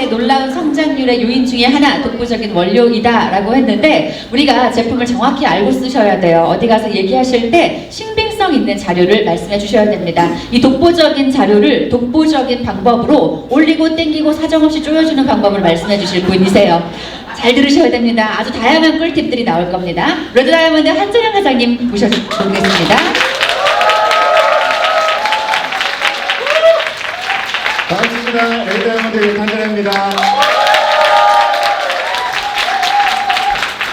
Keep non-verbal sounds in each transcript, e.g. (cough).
의 놀라운 성장률의 요인 중에 하나 독보적인 원료이다라고 했는데 우리가 제품을 정확히 알고 쓰셔야 돼요. 어디 가서 얘기하실 때 신빙성 있는 자료를 말씀해 주셔야 됩니다. 이 독보적인 자료를 독보적인 방법으로 올리고 땡기고 사정없이 조여주는 방법을 말씀해 주실 분이세요. 잘 들으셔야 됩니다. 아주 다양한 꿀팁들이 나올 겁니다. 레드 다이아몬드 한정현 회장님 모셔보겠습니다. 반갑습니다. 레드다이아몬드 한전입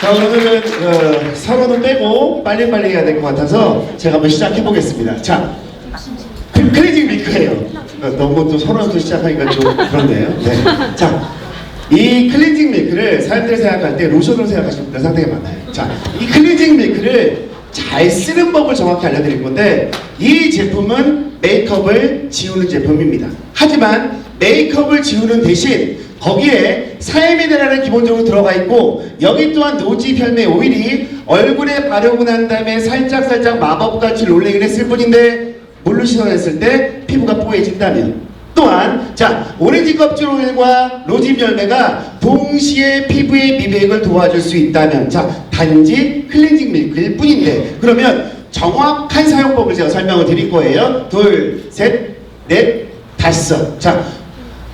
자, 오늘은 어, 서로는 빼고 빨리빨리 해야 될 것 같아서 제가 한번 시작해 보겠습니다. 자, 크- 클렌징 밀크예요. 어, 너무 또 서로부터 시작하니까 좀 그렇네요. 네. 자, 이 클렌징 밀크를 사람들이 생각할 때 로션으로 생각하시는 분들 상당히 많아요. 자, 이 클렌징 밀크를 잘 쓰는 법을 정확히 알려드릴 건데 이 제품은 메이크업을 지우는 제품입니다. 하지만 메이크업을 지우는 대신 거기에 사이미네랄은 기본적으로 들어가 있고 여기 또한 노지 별매 오일이 얼굴에 바르고 난 다음에 살짝살짝 마법같이 롤링을 했을 뿐인데 물로 씻어냈을 때 피부가 뽀얘진다면. 또한 자 오렌지 껍질 오일과 로즈 열매가 동시에 피부의 미백을 도와줄 수 있다면 자 단지 클렌징 밀크일 뿐인데 그러면 정확한 사용법을 제가 설명을 드릴 거예요. 둘 셋 넷 다섯. 자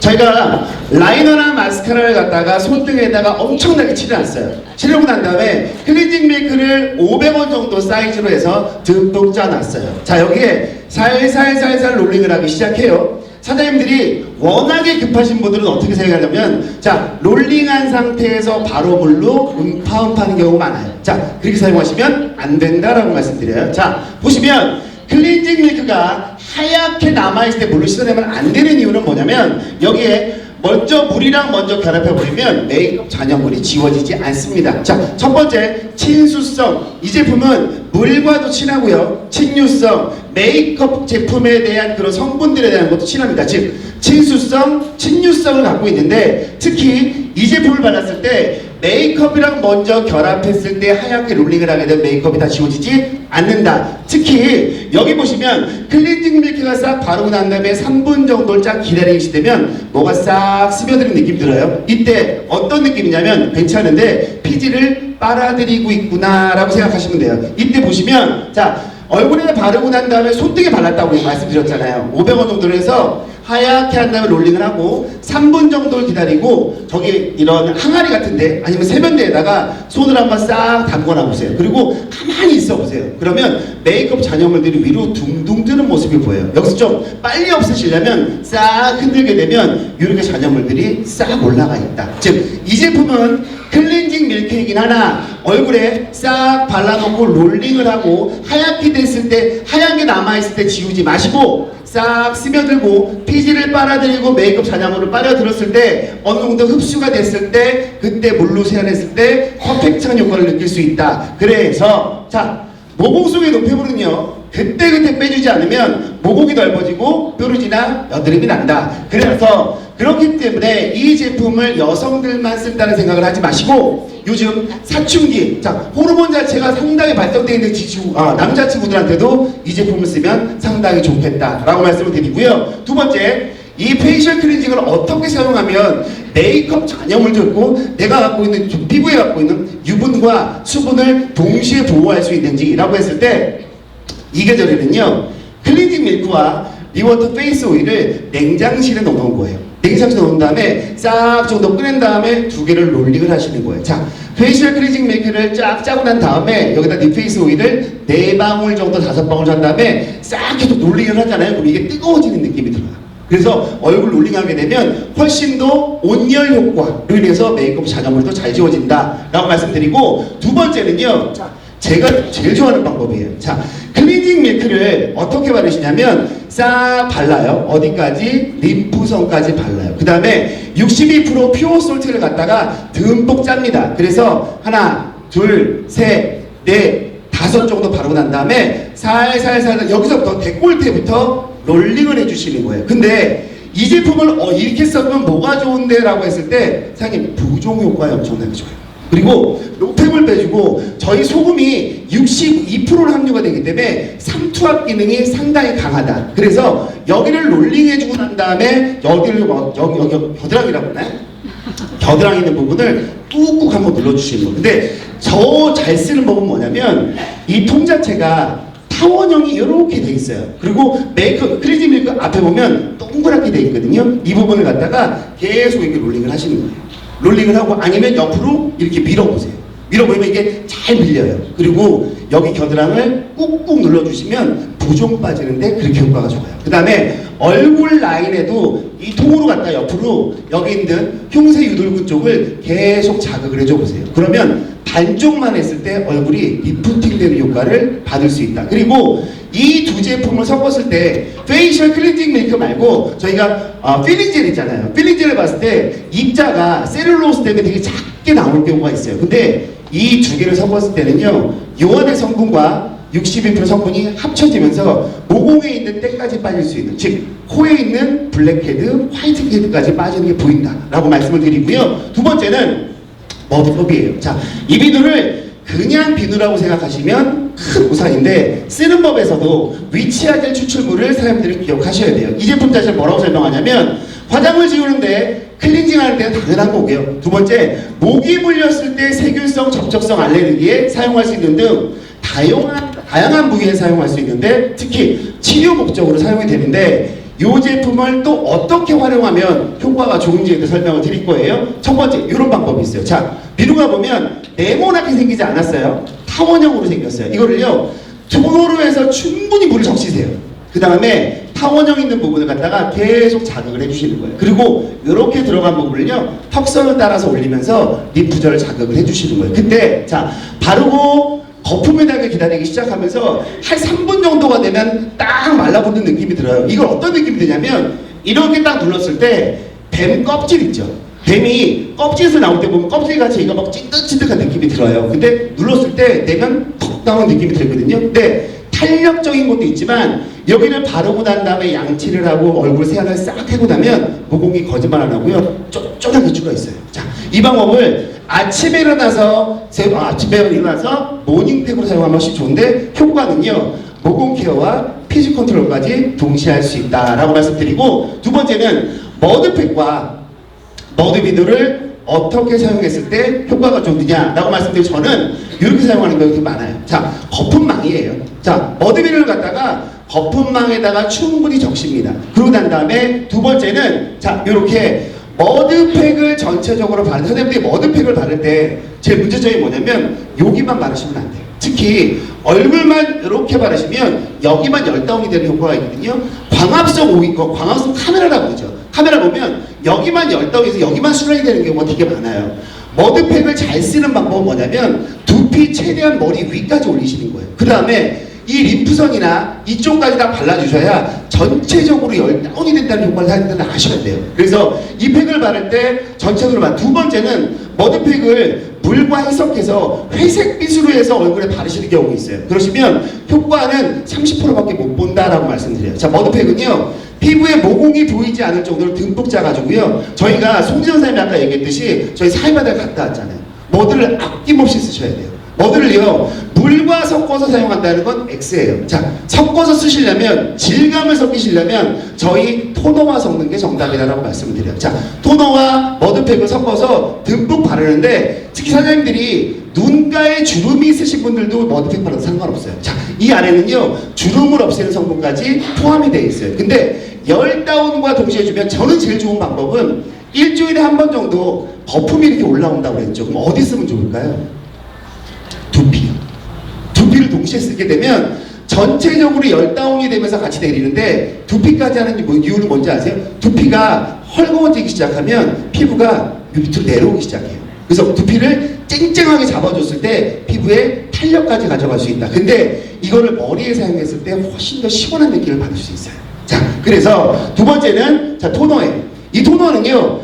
저희가 라이너나 마스카라를 갖다가 손등에다가 엄청나게 칠해놨어요. 칠하고 난 다음에 클렌징 밀크를 500원 정도 사이즈로 해서 듬뿍 짜놨어요. 자 여기에 살살살살 롤링을 하기 시작해요. 사장님들이 워낙에 급하신 분들은 어떻게 생각하냐면 자 롤링한 상태에서 바로 물로 음파음파하는 경우가 많아요. 자 그렇게 사용하시면 안 된다라고 말씀드려요. 자 보시면 클렌징 밀크가 하얗게 남아있을 때 물로 씻어내면 안 되는 이유는 뭐냐면 여기에 먼저 물이랑 먼저 결합해 버리면 메이크업 잔여물이 지워지지 않습니다. 자, 첫 번째 친수성. 이 제품은 물과도 친하고요. 친유성, 메이크업 제품에 대한 그런 성분들에 대한 것도 친합니다. 즉 친수성, 친유성을 갖고 있는데 특히 이 제품을 발랐을 때 메이크업이랑 먼저 결합했을 때 하얗게 롤링을 하게 되면 메이크업이 다 지워지지 않는다. 특히 여기 보시면 클렌징 밀크가 싹 바르고 난 다음에 3분 정도를 쫙 기다리시되면 뭐가 싹 스며드는 느낌 들어요. 이때 어떤 느낌이냐면 괜찮은데 피지를 빨아들이고 있구나라고 생각하시면 돼요. 이때 보시면 자 얼굴에 바르고 난 다음에 손등에 발랐다고 말씀드렸잖아요. 500원 정도로 해서 하얗게 한 다음에 롤링을 하고 3분 정도를 기다리고 저기 이런 항아리 같은데 아니면 세면대에다가 손을 한번 싹 담궈 놔 보세요. 그리고 가만히 있어 보세요. 그러면 메이크업 잔여물들이 위로 둥둥 뜨는 모습이 보여요. 여기서 좀 빨리 없애시려면 싹 흔들게 되면 이렇게 잔여물들이 싹 올라가 있다. 즉 이 제품은 클렌징 밀크이긴 하나 얼굴에 싹 발라놓고 롤링을 하고 하얗게 됐을 때 하얀 게 남아있을 때 지우지 마시고 싹 스며들고 피지를 빨아들이고 메이크업 잔여물을 빨아들였을 때 어느 정도 흡수가 됐을 때 그때 물로 세안했을 때 퍼펙트한 효과를 느낄 수 있다. 그래서 자 모공 속의 노폐물은요 그때그때 빼주지 않으면 모공이 넓어지고 뾰루지나 여드름이 난다. 그래서 그렇기 때문에 이 제품을 여성들만 쓴다는 생각을 하지 마시고 요즘 사춘기 자 호르몬 자체가 상당히 발달되어 있는 지주, 아, 남자친구들한테도 이 제품을 쓰면 상당히 좋겠다라고 말씀을 드리고요. 두 번째 이 페이셜 클렌징을 어떻게 사용하면 메이크업 잔여물도 있고 내가 갖고 있는 좀 피부에 갖고 있는 유분과 수분을 동시에 보호할 수 있는지라고 했을 때 이 계절에는요 클렌징 밀크와 리워터 페이스 오일을 냉장실에 넣어놓은 거예요 냉장실에 넣은 다음에 싹 정도 끓인 다음에 두 개를 롤링을 하시는 거예요. 자 페이셜 클렌징 밀크를 쫙 짜고 난 다음에 여기다 니 페이스 오일을 네 방울 정도 다섯 방울 한 다음에 싹 계속 롤링을 하잖아요. 그럼 이게 뜨거워지는 느낌이 들어요. 그래서 얼굴 롤링하게 되면 훨씬 더 온열 효과로 인해서 메이크업 잔여물도 잘 지워진다 라고 말씀드리고 두 번째는요. 자, 제가 제일 좋아하는 방법이에요 자 클렌징 밀크를 어떻게 바르시냐면 싹 발라요 어디까지 림프선까지 발라요 그 다음에 62% 퓨어 솔트를 갖다가 듬뿍 짭니다 그래서 하나 둘 셋 넷 다섯 정도 바르고 난 다음에 살살살 여기서부터 데콜테부터 롤링을 해주시는 거예요. 근데 이 제품을 어, 이렇게 써보면 뭐가 좋은데? 라고 했을 때 사장님 부종 효과에 엄청나게 좋아요. 그리고 노폐물 빼주고 저희 소금이 62%를 함유가 되기 때문에 삼투압 기능이 상당히 강하다. 그래서 여기를 롤링해주고 난 다음에 여기를 뭐- 여기 여기 겨드랑이라고 하나요? 겨드랑이 있는 부분을 꾹꾹 한번 눌러주시는 거예요. 근데 저 잘 쓰는 법은 뭐냐면 이 통 자체가 타원형이 이렇게 돼 있어요. 그리고 메이크 크리지 밀크 앞에 보면 동그랗게 돼 있거든요. 이 부분을 갖다가 계속 이렇게 롤링을 하시는 거예요. 롤링을 하고 아니면 옆으로 이렇게 밀어보세요. 밀어보면 이게 잘 밀려요. 그리고 여기 겨드랑을 꾹꾹 눌러주시면 부종 빠지는데 그렇게 효과가 좋아요. 그 다음에 얼굴 라인에도 이 통으로 갖다 옆으로 여기 있는 흉쇄 유돌근 쪽을 계속 자극을 해줘 보세요. 그러면 반쪽만 했을 때 얼굴이 리프팅 되는 효과를 받을 수 있다. 그리고 이 두 제품을 섞었을 때 페이셜 클렌징 밀크 말고 저희가 어, 필링 젤 있잖아요. 필링 젤을 봤을 때 입자가 셀룰로스 때문에 되게 작게 나올 경우가 있어요. 근데 이 두 개를 섞었을 때는요. 요원의 성분과 62% 성분이 합쳐지면서 모공에 있는 때까지 빠질 수 있는 즉 코에 있는 블랙헤드, 화이트헤드까지 빠지는 게 보인다라고 말씀을 드리고요. 두 번째는 머드법이에요. 자, 이 비누를 그냥 비누라고 생각하시면 큰 우산인데 쓰는 법에서도 될 추출물을 사람들이 기억하셔야 돼요. 이 제품 자체를 뭐라고 설명하냐면 화장을 지우는데 클렌징 하는 데는 당연한 거고요. 두 번째, 모기 물렸을 때 세균성 접촉성 알레르기에 사용할 수 있는 등 다양한, 다양한 부위에 사용할 수 있는데 특히 치료 목적으로 사용이 되는데 이 제품을 또 어떻게 활용하면 효과가 좋은지에 대해 설명을 드릴 거예요. 첫 번째, 이런 방법이 있어요. 자, 비누가 보면 네모나게 생기지 않았어요. 타원형으로 생겼어요. 이거를요, 토너로 해서 충분히 물을 적시세요. 그 다음에 타원형 있는 부분을 갖다가 계속 자극을 해주시는 거예요. 그리고 이렇게 들어간 부분을요, 턱선을 따라서 올리면서 리프절을 자극을 해주시는 거예요. 그때, 자, 바르고 거품이 나게 기다리기 시작하면서 한 3분 정도가 되면 딱 말라붙는 느낌이 들어요. 이걸 어떤 느낌이 드냐면 이렇게 딱 눌렀을 때 뱀 껍질 있죠. 뱀이 껍질에서 나올 때 보면 껍질 같이 이거 막 찐득찐득한 느낌이 들어요. 근데 눌렀을 때 내면 턱 나오는 느낌이 들거든요. 근데 탄력적인 것도 있지만 여기를 바르고 난 다음에 양치를 하고 얼굴 세안을 싹 하고 나면 모공이 거짓말 안 하고요. 쫀쫀한 기주가 있어요. 자, 이 방법을 아침에 일어나서 세, 아, 아침에 일어나서 모닝팩으로 사용하면 훨씬 좋은데 효과는요. 모공 케어와 피지 컨트롤까지 동시에 할 수 있다라고 말씀드리고 두 번째는 머드팩과 머드비누를 어떻게 사용했을 때 효과가 좋느냐라고 말씀드리고 저는 이렇게 사용하는 경우가 많아요. 자, 거품망이에요. 자, 머드비누를 갖다가 거품망에다가 충분히 적십니다. 그러고 난 다음에 두 번째는 자, 이렇게 머드팩을 전체적으로 바르는 선생님들이 머드팩을 바를 때 제 문제점이 뭐냐면 여기만 바르시면 안 돼요. 특히 얼굴만 이렇게 바르시면 여기만 열다운이 되는 효과가 있거든요. 광합성 오이, 거 광합성 카메라라고 그러죠. 카메라 보면 여기만 열다운해서 여기만 순환이 되는 경우가 되게 많아요. 머드팩을 잘 쓰는 방법은 뭐냐면 두피 최대한 머리 위까지 올리시는 거예요. 그 다음에 이 림프선이나 이쪽까지 다 발라주셔야 전체적으로 열다운이 된다는 효과를 사람들은 아셔야 돼요. 그래서 이 팩을 바를 때 전체적으로 봐. 두 번째는 머드팩을 물과 해석해서 회색 빛으로 해서 얼굴에 바르시는 경우가 있어요. 그러시면 효과는 30%밖에 못 본다라고 말씀드려요. 자, 머드팩은요. 피부에 모공이 보이지 않을 정도로 듬뿍 짜가지고요. 저희가 송지현 선생님이 아까 얘기했듯이 저희 사이바닥 갔다 왔잖아요. 머드를 아낌없이 쓰셔야 돼요. 머드를요 물과 섞어서 사용한다는 건 X예요. 자 섞어서 쓰시려면 질감을 섞이시려면 저희 토너와 섞는 게 정답이다라고 말씀을 드려요. 자 토너와 머드팩을 섞어서 듬뿍 바르는데 특히 사장님들이 눈가에 주름이 있으신 분들도 머드팩 바르도 상관없어요. 자 이 안에는요 주름을 없애는 성분까지 포함이 되어 있어요. 근데 열 다운과 동시에 주면 저는 제일 좋은 방법은 일주일에 한 번 정도 거품이 이렇게 올라온다고 했죠. 그럼 어디 쓰면 좋을까요? 동시에 쓰게 되면 전체적으로 열다운이 되면서 같이 내리는데 두피까지 하는 뭐 이유는 뭔지 아세요? 두피가 헐거워지기 시작하면 피부가 밑으로 내려오기 시작해요. 그래서 두피를 쨍쨍하게 잡아줬을 때 피부에 탄력까지 가져갈 수 있다. 근데 이거를 머리에 사용했을 때 훨씬 더 시원한 느낌을 받을 수 있어요. 자, 그래서 두 번째는 자 토너예요. 이 토너는요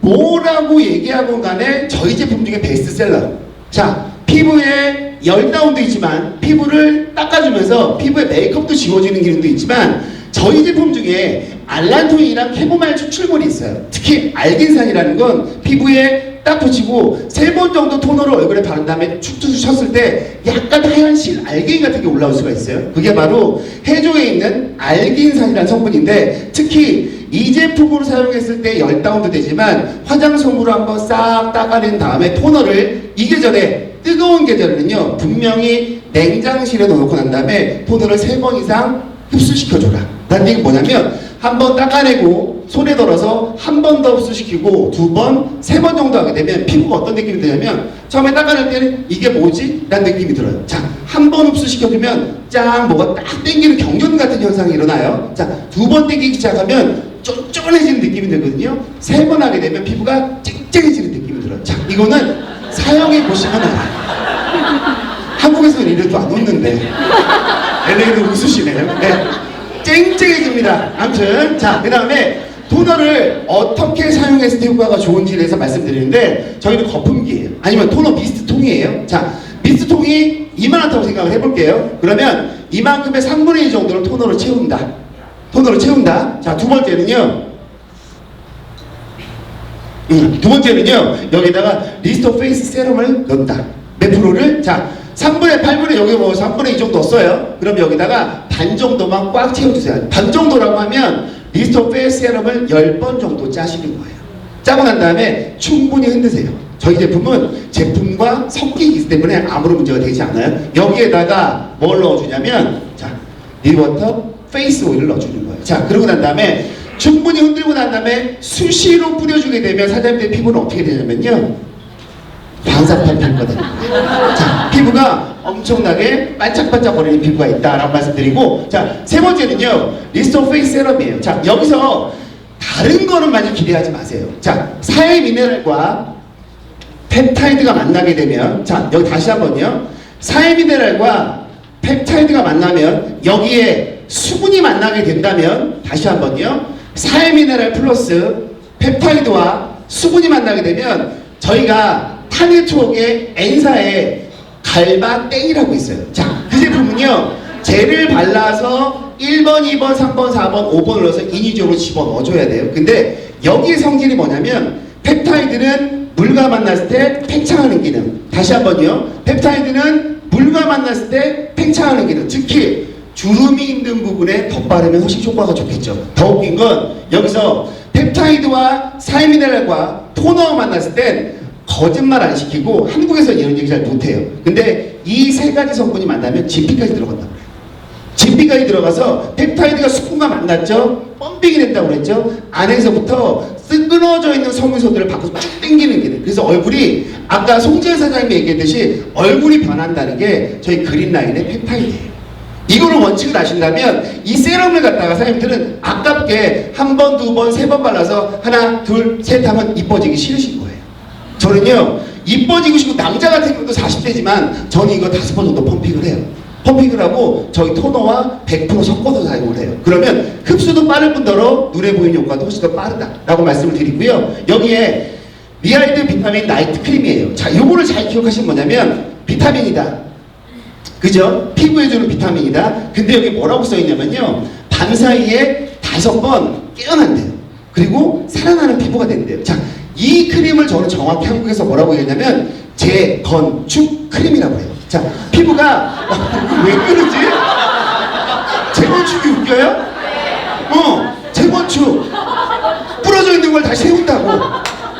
뭐라고 얘기하건 간에 저희 제품 중에 베스트셀러. 자, 피부에 열다운도 있지만 피부를 닦아주면서 피부에 메이크업도 지워지는 기능도 있지만 저희 제품 중에 알란토인이랑 캐모마일 추출물이 있어요. 특히 알긴산이라는 건 피부에 딱 붙이고 세 번 정도 토너를 얼굴에 바른 다음에 축축 쳤을 때 약간 하얀 실 알갱이 같은 게 올라올 수가 있어요. 그게 바로 해조에 있는 알긴산이라는 성분인데 특히 이 제품으로 사용했을 때 열 다운도 되지만 화장솜으로 한번 싹 닦아낸 다음에 토너를 이 계절에 뜨거운 계절에는요 분명히 냉장실에 넣어놓고 난 다음에 토너를 세번 이상 흡수시켜줘라. 라는 얘기 뭐냐면 한 번 닦아내고 손에 덜어서 한 번 더 흡수시키고 두 번, 세 번 정도 하게 되면 피부가 어떤 느낌이 드냐면 처음에 닦아낼 때는 이게 뭐지? 라는 느낌이 들어요. 자, 한 번 흡수시켜주면 짱 뭐가 딱 땡기는 경련 같은 현상이 일어나요. 자, 두 번 땡기기 시작하면 쫀쫀해지는 느낌이 들거든요. 세 번 하게 되면 피부가 쨍쨍해지는 느낌이 들어요. 자, 이거는 사용해 보시면 알아요. 한국에서는 이래도 안 웃는데. 얘네들 웃으시네요. 네. 쨍쨍해집니다. 아무튼 자그 다음에 토너를 어떻게 사용했을 때 효과가 좋은지에 대해서 말씀드리는데 저희는 거품기예요. 아니면 토너 미스트 통이에요. 자 미스트 통이 이만하다고 생각을 해볼게요. 그러면 이만큼의 3분의 1 정도를 토너로 채운다. 토너로 채운다. 자 두 번째는요. 음, 두 번째는요 여기다가 리스터 페이스 세럼을 넣는다. 몇 프로를? 자 3분의 8분의 여기 뭐 3분의 2 정도 써요. 그럼 여기다가 반 정도만 꽉 채워주세요. 반 정도라고 하면 리스터 페이스 세럼을 10번 정도 짜시는 거예요. 짜고 난 다음에 충분히 흔드세요. 저희 제품은 제품과 섞이기 때문에 아무런 문제가 되지 않아요. 여기에다가 뭘 넣어주냐면 자 리워터 페이스 오일을 넣어주는 거예요. 자 그러고 난 다음에 충분히 흔들고 난 다음에 수시로 뿌려주게 되면 사장님의 피부는 어떻게 되냐면요. 반사판탄거든요. 자, 피부가 엄청나게 반짝반짝 거리는 피부가 있다라고 말씀드리고, 자, 세 번째는요, 리스토 페이스 세럼이에요. 자, 여기서 다른 거는 많이 기대하지 마세요. 자, 사해 미네랄과 펩타이드가 만나게 되면, 자, 여기 다시 한번요. 사해 미네랄과 펩타이드가 만나면 여기에 수분이 만나게 된다면 다시 한번요. 사해미네랄 플러스 펩타이드와 수분이 만나게 되면 저희가 타니트옥의 N사에 갈바땡이라고 있어요. 자, 그 제품은요. 젤을 발라서 1번, 2번, 3번, 4번, 5번을 넣어서 인위적으로 집어넣어줘야 돼요. 근데 여기의 성질이 뭐냐면 펩타이드는 물과 만났을 때 팽창하는 기능. 다시 한번요. 펩타이드는 물과 만났을 때 팽창하는 기능. 특히 주름이 있는 부분에 덧바르면 훨씬 효과가 좋겠죠. 더 웃긴 건 여기서 펩타이드와 사이미네랄과 토너가 만났을 땐 거짓말 안 시키고 한국에서는 이런 얘기 잘 못해요. 근데 이 세 가지 성분이 만나면 진피까지 들어간다. 진피까지 들어가서 펩타이드가 수분과 만났죠? 펌핑이 된다고 그랬죠? 안에서부터 쓰그러져 있는 섬유소들을 밖으로 쭉 당기는 기능. 그래서 얼굴이 아까 송지현 사장님이 얘기했듯이 얼굴이 변한다는 게 저희 그린라인의 펩타이드예요. 이거를 원칙을 아신다면 이 세럼을 갖다가 사장님들은 아깝게 한 번, 두 번, 세 번 발라서 하나, 둘, 셋 하면 이뻐지기 싫으신 거예요. 저는요, 이뻐지고 싶고 남자 같은 경우도 40대지만 저는 이거 다섯 번 정도 펌핑을 해요. 펌핑을 하고 저희 토너와 100% 섞어서 사용을 해요. 그러면 흡수도 빠를 뿐더러 눈에 보이는 효과도 훨씬 더 빠르다라고 말씀을 드리고요. 여기에 미아이드 비타민 나이트 크림이에요. 자, 요거를 잘 기억하시면 뭐냐면 비타민이다. 그죠? 피부에 주는 비타민이다. 근데 여기 뭐라고 써있냐면요. 밤 사이에 다섯 번 깨어난대요. 그리고 살아나는 피부가 된대요. 자, 이 크림을 저는 정확히 한국에서 뭐라고 얘기하냐면 재건축 크림이라고 해요. 자, 피부가 (laughs) 왜 그러지? 재건축이 웃겨요? 어, 재건축. 부러져 있는 걸 다시 세운다고.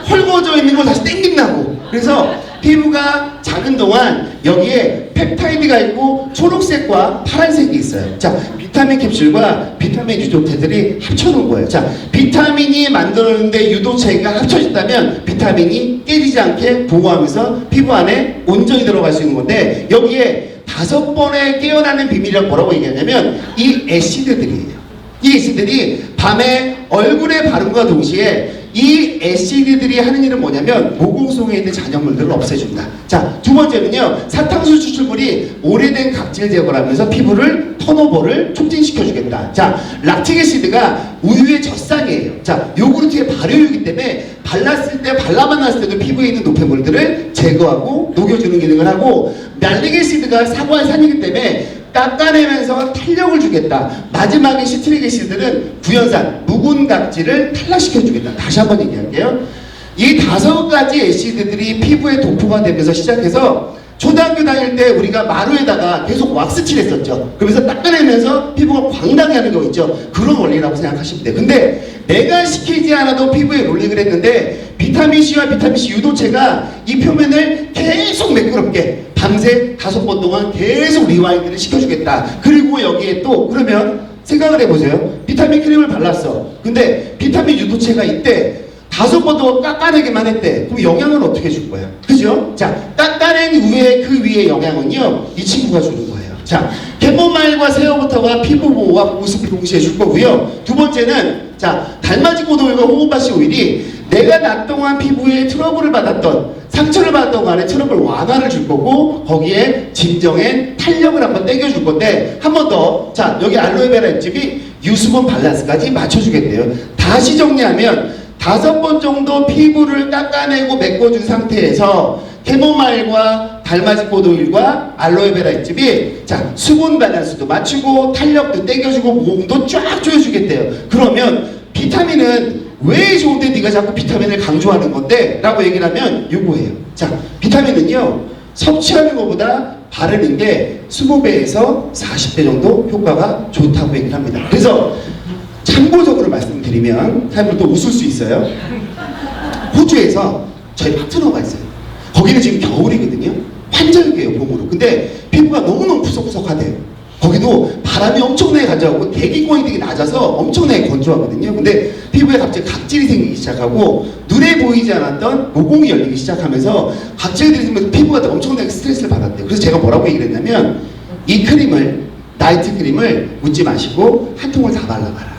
헐거워져 있는 걸 다시 땡긴다고. 그래서 피부가 작은 동안 여기에 펩타이드가 있고 초록색과 파란색이 있어요. 자, 비타민 캡슐과 비타민 유독체들이 합쳐놓은 거예요. 자, 비타민이 만들어내는데 유독체가 합쳐졌다면 비타민이 깨지지 않게 보호하면서 피부 안에 온전히 들어갈 수 있는 건데 여기에 다섯 번에 깨어나는 비밀이라고 뭐라고 얘기하냐면 이 애시드들이에요. 이 애시드들이 밤에 얼굴에 바른과 동시에 이 애시드들이 하는 일은 뭐냐면 모공속에 있는 잔여물들을 없애준다. 자, 두 번째는요. 사탕수 추출물이 오래된 각질 제거를 하면서 피부를 턴오버를 촉진시켜주겠다. 자, 락틱 애시드가 우유의 젖산이에요. 자, 요구르트의 발효유이기 때문에 발랐을 때, 발라만 났을 때도 피부에 있는 노폐물들을 제거하고 녹여주는 기능을 하고 말릭 애시드가 사과의 산이기 때문에 깎아내면서 탄력을 주겠다. 마지막에 시트릭 애시드는 구연산, 묵은 각질을 탈락시켜 주겠다. 다시 한번 얘기할게요. 이 다섯 가지 애시드들이 피부에 도포가 되면서 시작해서 초등학교 다닐 때 우리가 마루에다가 계속 왁스 칠 했었죠. 그러면서 닦아내면서 피부가 광나게 하는 거 있죠. 그런 원리라고 생각하시면 돼요. 근데 내가 시키지 않아도 피부에 롤링을 했는데 비타민 C와 비타민 C 유도체가 이 표면을 계속 매끄럽게 밤새 다섯 번 동안 계속 리와인드를 시켜주겠다. 그리고 여기에 또 그러면 생각을 해보세요. 비타민 크림을 발랐어. 근데 비타민 유도체가 있대. 다섯 번 동안 깎아내기만 했대. 그럼 영양은 어떻게 줄 거야? 그죠? 자, 깎아낸 후에 그 위에 영양은요, 이 친구가 주는 거예요. 자, 개모말과 새우부터가 피부 보호와 보습을 동시에 줄 거고요. 두 번째는, 자, 달맞이꽃 오일과 호흡바시 오일이 내가 낮 동안 피부에 트러블을 받았던, 상처를 받았던 간에 트러블 완화를 줄 거고, 거기에 진정엔 탄력을 한번 땡겨줄 건데, 한 번 더, 자, 여기 알로에베라 잎집이 유수분 밸런스까지 맞춰주겠대요. 다시 정리하면, 다섯 번 정도 피부를 깎아내고 메꿔준 상태에서 캐모마일과 오일과 알로에베라 잎집이 자 수분 밸런스도 맞추고 탄력도 땡겨주고 모공도 쫙 조여주겠대요. 그러면 비타민은 왜 좋은데 네가 자꾸 비타민을 강조하는 건데? 라고 얘기를 하면 요거예요. 자 비타민은요 섭취하는 것보다 바르는 게 20배에서 40배 정도 효과가 좋다고 얘기를 합니다. 그래서 참고적으로 말씀드리면 사람들 또 웃을 수 있어요. 호주에서 저희 파트너가 있어요. 거기는 지금 겨울이거든요. 환절기예요, 봄으로. 근데 피부가 너무너무 푸석푸석하대요. 거기도 바람이 엄청나게 가져가고 대기권이 되게 낮아서 엄청나게 건조하거든요. 근데 피부에 갑자기 각질이 생기기 시작하고 눈에 보이지 않았던 모공이 열리기 시작하면서 각질들이 생기면서 피부가 엄청나게 스트레스를 받았대요. 그래서 제가 뭐라고 얘기를 했냐면 이 크림을 나이트 크림을 묻지 마시고 한 통을 다 발라봐라.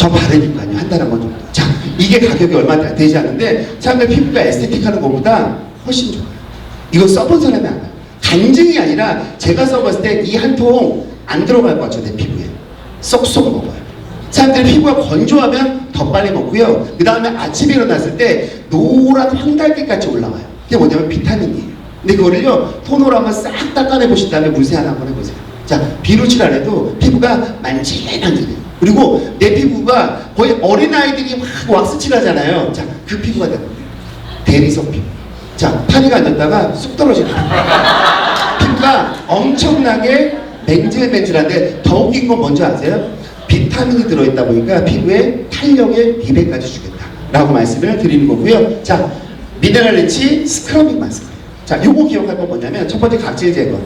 저 바르니까요. 한 달에 한 번 정도. 자, 이게 가격이 얼마 되지 않는데 사람들 피부가 에스테틱 하는 것보다 훨씬 좋아요. 이거 써본 사람이 알아요. 간증이 아니라 제가 써봤을 때 이 한 통 안 들어갈 것 같죠, 내 피부에. 쏙쏙 먹어요. 사람들이 피부가 건조하면 더 빨리 먹고요. 그 다음에 아침에 일어났을 때 노란 황달빛같이 올라와요. 그게 뭐냐면 비타민이에요. 근데 그거를요, 톤으로 한번 싹 닦아내 보신 다음에 물세안 한번 해보세요. 자, 비누칠 안 해도 피부가 만질만질해요. 그리고 내 피부가 거의 어린아이들이 막 왁스칠 하잖아요. 자, 그 피부가 됩니다. 대리석 피부. 자, 파리가 앉았다가 쑥 떨어지는 거예요. 피부가 엄청나게 맨질맨질한데 더 웃긴 건 뭔지 아세요? 비타민이 들어있다 보니까 피부에 탄력의 비배까지 주겠다. 라고 말씀을 드리는 거고요. 자, 미네랄 리치 스크러빙 마스크. 자, 요거 기억할 건 뭐냐면 첫 번째 각질 제거.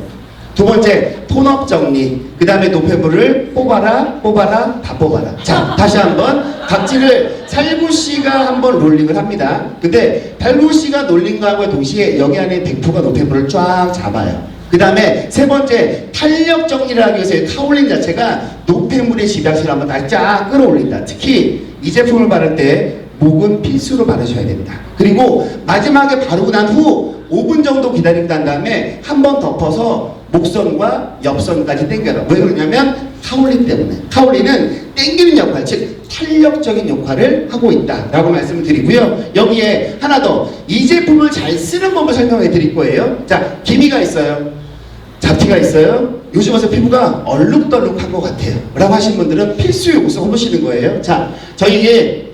두 번째 톤업 정리. 그 다음에 노폐물을 뽑아라, 뽑아라, 다 뽑아라. 자, 다시 한번 각질을 살구 씨가 한번 롤링을 합니다. 근데 달구 씨가 롤링 거하고 동시에 여기 안에 백프가 노폐물을 쫙 잡아요. 그 다음에 세 번째 탄력 정리를 하기 위해서 이 타올린 자체가 노폐물의 집약실을 한번 다시 쫙 끌어올린다. 특히 이 제품을 바를 때 목은 필수로 바르셔야 됩니다. 그리고 마지막에 바르고 난 후 5분 정도 기다린 다음에 한 번 덮어서 목선과 옆선까지 당겨라. 왜 그러냐면 카올린 때문에. 카올린은 당기는 역할, 즉 탄력적인 역할을 하고 있다라고 말씀을 드리고요. 여기에 하나 더 이 제품을 잘 쓰는 법을 설명해 드릴 거예요. 자, 기미가 있어요. 잡티가 있어요. 요즘 와서 피부가 얼룩덜룩한 것 같아요. 라고 하시는 분들은 필수 요소 해보시는 거예요. 자, 저희의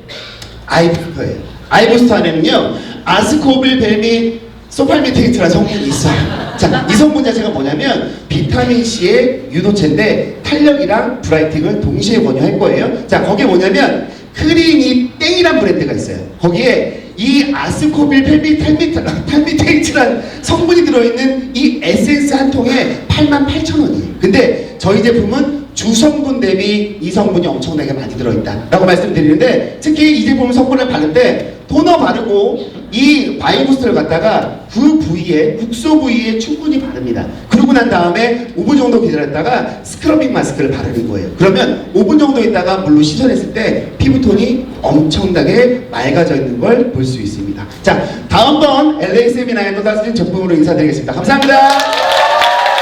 아이부스터예요. 아이부스터 안에는요, 아스코빌 벨미 소팔미테이트라는 성분이 있어요. 자, 이 성분 자체가 뭐냐면 비타민C의 유도체인데 탄력이랑 브라이팅을 동시에 권유할 거예요. 자, 거기에 뭐냐면 크리니 땡이란 브랜드가 있어요. 거기에 이 아스코빌 탈미, 탈미테이트란 성분이 들어있는 이 에센스 한 통에 88,000원이에요. 근데 저희 제품은 주성분 대비 이 성분이 엄청나게 많이 들어있다 라고 말씀드리는데 특히 이 제품 성분을 때 토너 바르고 이 바이부스트를 갖다가 그 부위에 국소 부위에 충분히 바릅니다. 그러고 난 다음에 5분 정도 기다렸다가 스크러빙 마스크를 바르는 거예요. 그러면 5분 정도 있다가 물로 씻어냈을 때 피부톤이 엄청나게 맑아져 있는 걸 볼 수 있습니다. 자 다음번 LA 세미나에 또 다른 제품으로 인사드리겠습니다. 감사합니다